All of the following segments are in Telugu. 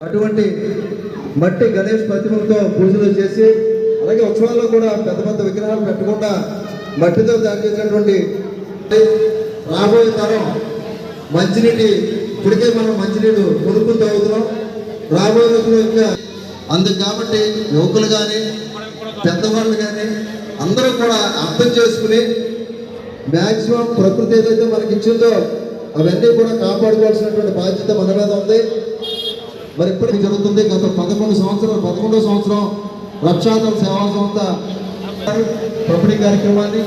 అటువంటి మట్టి గణేష్ ప్రతిమలతో పూజలు చేసి అలాగే ఉత్సవాల్లో కూడా పెద్ద పెద్ద విగ్రహాలు పెట్టకుండా మట్టితో తయారు చేసినటువంటి రాబోయే తరం మంచినీటి ఇప్పటికే మనం మంచినీరు కొనుక్కుని తాగుతున్నాం. రాబోయే రోజుల్లో ఇంకా అందుకు కాబట్టి యువకులు కానీ పెద్దవాళ్ళు కానీ అందరూ కూడా అర్థం చేసుకుని మ్యాక్సిమం ప్రకృతి ఏదైతే మనకి ఇచ్చిందో అవన్నీ కూడా కాపాడుకోవాల్సినటువంటి బాధ్యత మన మీద ఉంది. మరి ఇప్పుడు జరుగుతుంది. గత పదకొండు సంవత్సరాలు పదకొండో సంవత్సరం రక్షాదళ సేవా సంస్థ పంపిణీ కార్యక్రమాన్ని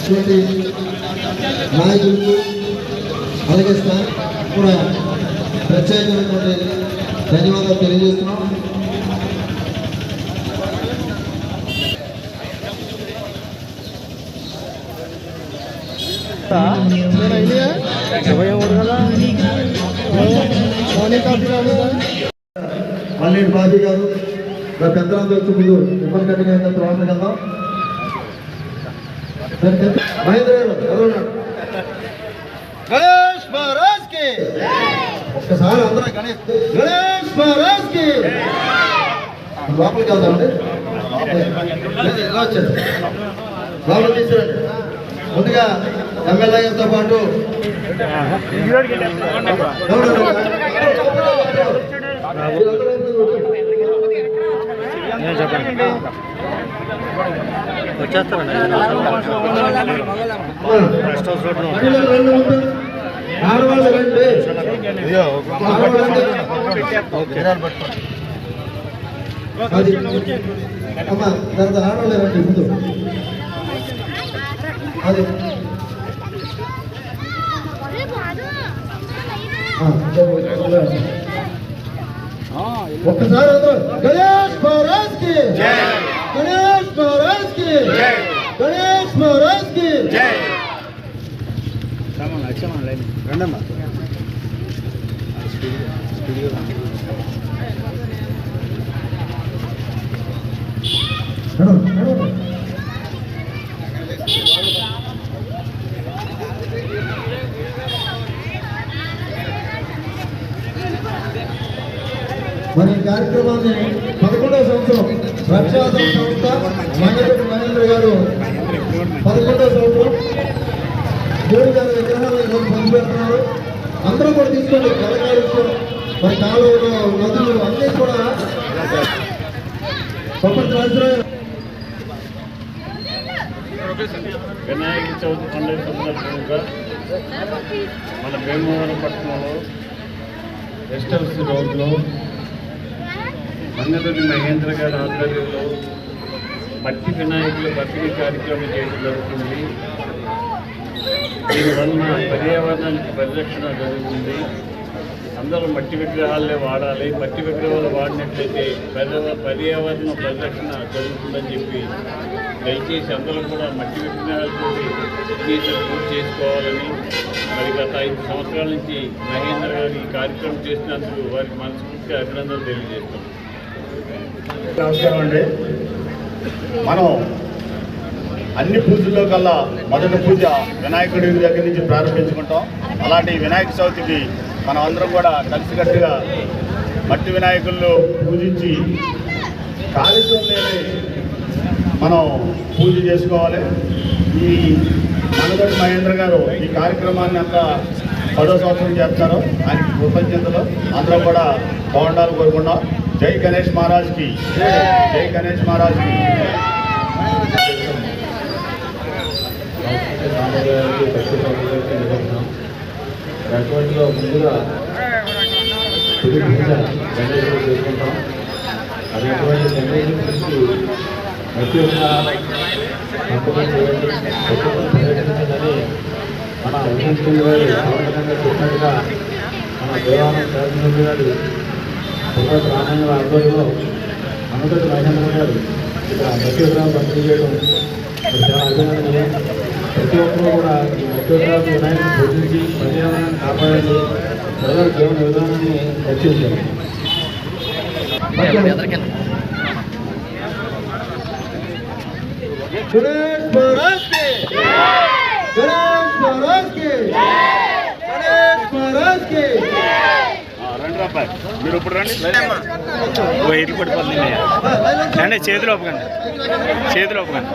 ఇటువంటి నాయకులకు అలాగే స్థానం కూడా ప్రత్యేకమైనటువంటి ధన్యవాదాలు తెలియజేస్తున్నాం. మళ్ళీ బాబీ గారు పెద్దలందరూ వచ్చి ముందు ఇబ్బంది కట్టిన తర్వాత వెళ్దాం. మహేంద్ర గారు? గణేష్ మహారాజ్కి. ఒక్కసారి అందరూ గణేష్. గణేష్ మహారాజ్కి. లోపలికి వెళ్దామండి. లోపలికి తీసుకురండి. ముందుగా ఎమ్మెల్యే గారితో పాటు ఆడవాళ్ళు రండి. ఆడవాళ్ళు రండి. అది. ఒక్కసారి గణేష్ మహారాజ్కి గణేష్ మహారాజ్కి గణేష్ మహారాజ్కి రండమ్మా. మరి ఈ కార్యక్రమాన్ని పదకొండవ సంవత్సరం రక్షాదళ సంస్థ మంగళపేట మహేంద్ర గారు పదకొండవ సంవత్సరం దేవుడి గారి విగ్రహాలు ఈరోజు పంచిపెడుతున్నారు అందరూ కూడా తీసుకోండి. కళకారులు మరి కాలువలు నదులు అన్నీ కూడా వినాయక చవితి పండుగ సందర్భంగా మన భీమవరం పట్టణంలో గెస్ట్ హౌస్ రోడ్లో మంగళూరి మహేంద్ర గారి ఆధ్వర్యంలో మట్టి వినాయకుల బతికి కార్యక్రమం చేయడం జరుగుతుంది. దీనివలన పర్యావరణానికి పరిరక్షణ జరుగుతుంది. అందరూ మట్టి విగ్రహాలే వాడాలి. మట్టి విగ్రహాలు వాడినట్లయితే పెద్ద పర్యావరణ పరిరక్షణ జరుగుతుందని చెప్పి దయచేసి అందరూ కూడా మట్టి విగ్రహాలతో విఘ్నేశ్వర పూజ చేసుకోవాలని మరి గత ఐదు సంవత్సరాల నుంచి మహేంద్ర గారు ఈ కార్యక్రమం చేసినందుకు వారికి మనస్ఫూర్తిగా అభినందనలు తెలియజేస్తున్నాం. నమస్కారం అండి. మనం అన్ని పూజల్లో కల్లా మొదటి పూజ వినాయకుడి దగ్గర నుంచి ప్రారంభించుకుంటాం. అలాంటి వినాయక చవితికి మనం అందరం కూడా కలిసికట్టుగా మట్టి వినాయకుల్లో పూజించి కాలుష్యం లేని మనం పూజ చేసుకోవాలి. ఈ మనగడి మహేంద్ర గారు ఈ కార్యక్రమాన్ని అంతా పదో సంవత్సరం చేస్తారు. ఆయనకి కృతజ్ఞతలు. అందరం కూడా బాగుండాలని కోరుకున్నాం జై గణేష్ మహారాజ్కి జై గణేష్ మహారాజ్కి కి. అటువంటిలో ముందుగా తొలి పూజ గణేశుడు చేసుకుంటాం. అది అటువంటి చేయండి ఒక్కొక్క పర్యటించదని మన ఉదయం గారు సాధారణంగా చెప్పినట్టుగా మన దేవాలయం శాసనసభ్యులు పునర్ రామాయణ ఆధ్వర్యంలో అనుగతి మహేంద్ర గారు ఇక్కడ మట్టి విగ్రహం పంపిణీ చేయడం చాలా అభినందనీయం. ప్రతి ఒక్కరూ కూడా ఈ ముఖ్యోత్సవాలు వినాయకుని పూజించి పర్యావరణాన్ని కాపాడండి. ప్రజల జీవన విధానాన్ని రక్షించండి. గణేష్ మహారాజ్కి గణేష్ మహారాజ్కి గణేష్ అబ్బాయి మీరు ఇప్పుడు రండి వైర్లు పడిపోతున్నాయి అండి చేతులు ఒప్పకండి చేతులు ఒప్పకండి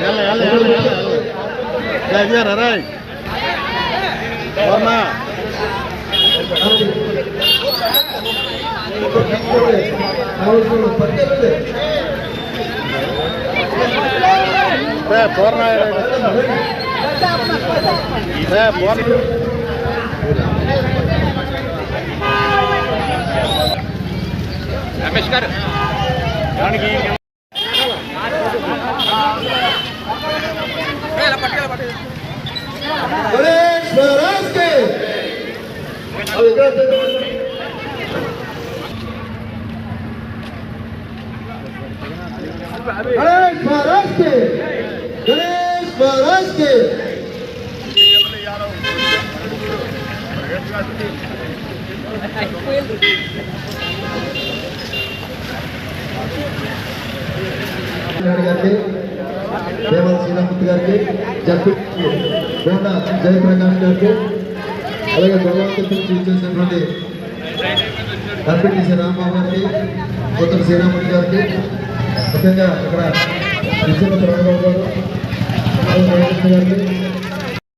ఎల్ల ఎల్ల ఎల్ల Javier Aray. Forma. రే పూర్ణ రే పూర్ణ రమేష్ గారు దానికి గణేష్ మహారాజ్కి గణేష్ మహారాజ్కి గణేష్ మహారాజ్కి గారికి దేవల్ శ్రీరామూర్తి గారికి జడ్పీ బోండా జయప్రకాష్ గారికి అలాగే గొడవకి నుంచి ఇచ్చేసినటువంటి కంపెనీ రాంబాబు గారికి కొత్త శ్రీరామూర్తి గారికి ముఖ్యంగా ఇక్కడ విజయ ప్రణబాబు గారు గారికి